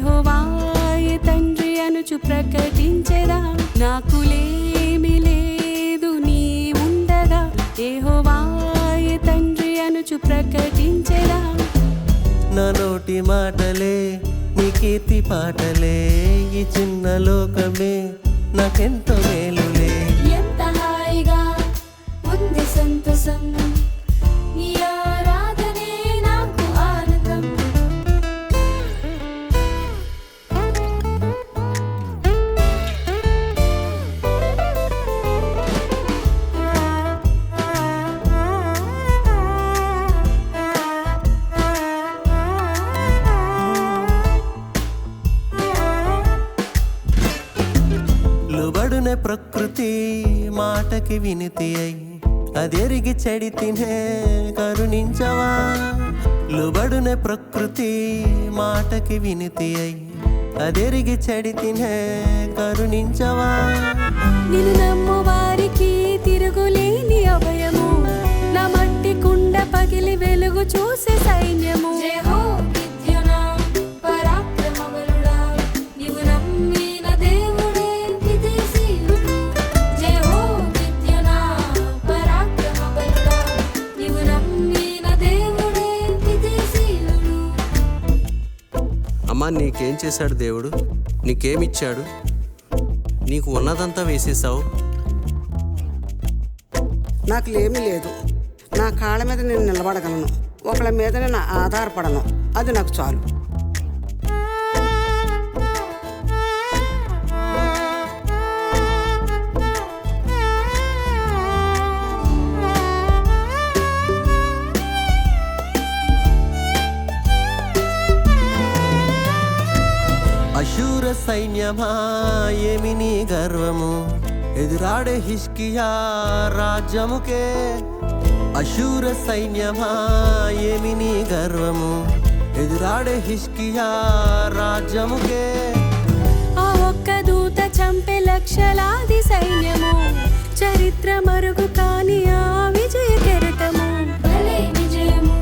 యహోవాయ తండ్రి అనుచు ప్రకటించరా నాకు లేమి లేదు నీ ఉండగా. యహోవాయ తండ్రి అనుచు ప్రకటించరా నా నోటి మాటలే నీ కీర్తి పాటలే ఈ చిన్న లోకమే నాకెంతో లుబడునే ప్రకృతి మాటకి వినితి అయి అదెరిగి చెడి తినే కరుణించవా? లుబడునే ప్రకృతి మాటకి వినితి అయి అదెరిగి చెడి తినే కరుణించవా? నిన్ను నమ్ము వారికి తిరుగులేని అభయ అమ్మా నీకేం చేశాడు దేవుడు? నీకేమిచ్చాడు? నీకు ఉన్నదంతా వేసేసావు నాకు లేమీ లేదు. నా కాళ్ళ మీద నేను నిలబడగలను. ఒకళ్ళ మీద నేను ఆధారపడను. అది నాకు చాలు. ధన్యమా ఏమి నీ గర్వము? ఎదురాడే హిష్కియా రాజ్యముకే అశూర సైన్యమా ఏమి నీ గర్వము? ఎదురాడే హిష్కియా రాజ్యముకే ఆ ఒక్క దూత చంపే లక్షలాది సైన్యము చరిత్ర మరుగు కాని ఆ విజయ కెరటము. విజయము